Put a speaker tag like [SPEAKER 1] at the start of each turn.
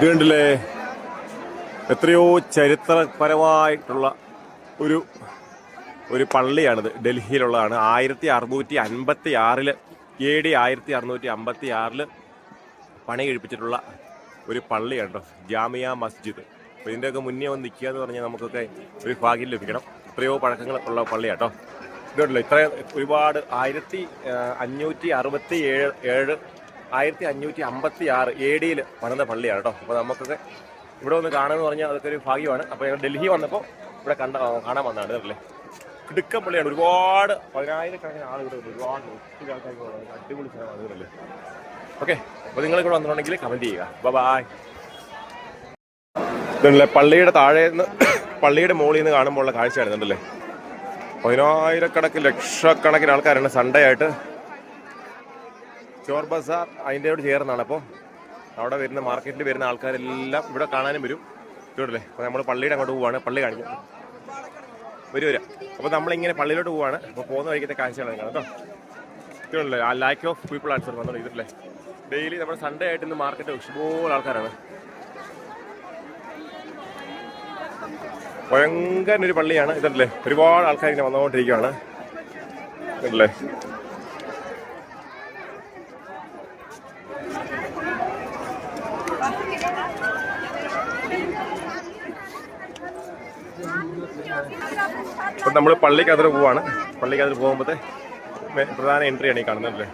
[SPEAKER 1] ഇത് എത്രയോ ചരിത്രപരമായിട്ടുള്ള ഒരു ഒരു പള്ളിയാണിത്. ഡൽഹിയിലുള്ളതാണ്. ആയിരത്തി അറുന്നൂറ്റി അൻപത്തി ആറിൽ എ ഡി ആയിരത്തി അറുന്നൂറ്റി അമ്പത്തി ആറിൽ പണി കഴിപ്പിച്ചിട്ടുള്ള ഒരു പള്ളിയാണ് കേട്ടോ ജാമിയ മസ്ജിദ്. അപ്പോൾ ഇതിന്റെയൊക്കെ മുന്നേ വന്ന് നിൽക്കുക എന്ന് പറഞ്ഞാൽ നമുക്കൊക്കെ ഒരു ഭാഗ്യം ലഭിക്കണം. എത്രയോ പഴക്കങ്ങൾ ഉള്ള പള്ളിയാട്ടോ. ഇതുണ്ടല്ലോ ഇത്ര ഒരുപാട്. ആയിരത്തി അഞ്ഞൂറ്റി അറുപത്തി ഏഴ് ഏഴ് ആയിരത്തി അഞ്ഞൂറ്റി അമ്പത്തി ആറ് എ ഡിയിൽ പണിത പള്ളിയാണ് കേട്ടോ അപ്പോൾ നമുക്കൊക്കെ ഇവിടെ ഒന്ന് കാണുമെന്ന് പറഞ്ഞാൽ അതൊക്കെ ഒരു ഭാഗ്യമാണ്. അപ്പോൾ ഞങ്ങൾ ഡൽഹി വന്നപ്പോൾ ഇവിടെ കണ്ട കാണാൻ വന്നതാണ് അല്ലേ കിടുക്കൻ പള്ളിയാണ്. ഒരുപാട് പതിനായിരക്കണക്കിന് ആളുകൾ. ഒരുപാട് ഒത്തിരി ആൾക്കാർക്ക്. അടിപൊളി സ്ഥലമാണ് ഓക്കെ അപ്പോൾ നിങ്ങൾ ഇവിടെ വന്നിട്ടുണ്ടെങ്കിൽ കമന്റ് ചെയ്യുക. ബായ് ഇതല്ലേ പള്ളിയുടെ താഴെ നിന്ന് പള്ളിയുടെ മുകളിൽ നിന്ന് കാണുമ്പോൾ ഉള്ള കാഴ്ചയാണ് ഇതുണ്ടല്ലേ പതിനായിരക്കണക്കിന് ലക്ഷക്കണക്കിന് ആൾക്കാരാണ് സൺഡേ ആയിട്ട് ചോർ ബസാർ അതിന്റെയോട് ചേർന്നാണ്. അപ്പോൾ അവിടെ വരുന്ന മാർക്കറ്റിൽ വരുന്ന ആൾക്കാരെല്ലാം ഇവിടെ കാണാനും വരും. ഇതോടല്ലേ? അപ്പോൾ നമ്മൾ പള്ളിയുടെ അങ്ങോട്ട് പോവാണ്. പള്ളി കാണിക്കാം. വരും വരാം. അപ്പോൾ നമ്മളിങ്ങനെ പള്ളിയിലോട്ട് പോവാണ്. അപ്പോൾ പോകുന്ന വഴിക്കത്തെ കാഴ്ചകളാണ് കേട്ടോ. ഇതല്ലേ ആ ലാക്ക് ഓഫ് പീപ്പിൾ ആൻസർ വന്നോളൂ ഇതില്ലേ ഡെയിലി നമ്മൾ സൺഡേ ആയിട്ട് ഇന്ന് മാർക്കറ്റ് ഇഷ്ടംപോലെ ആൾക്കാരാണ്. ഭയങ്കര ഒരു പള്ളിയാണ്. ഇതല്ലേ ഒരുപാട് ആൾക്കാർ ഇങ്ങനെ വന്നുകൊണ്ടിരിക്കുകയാണ് ഇതല്ലേ ഇപ്പം നമ്മൾ പള്ളിക്കതിൽ പോവാണ്. പള്ളിക്കതിൽ പോകുമ്പോഴത്തെ പ്രധാന എൻട്രിയാണ് ഈ കാണുന്നത് അല്ലേ?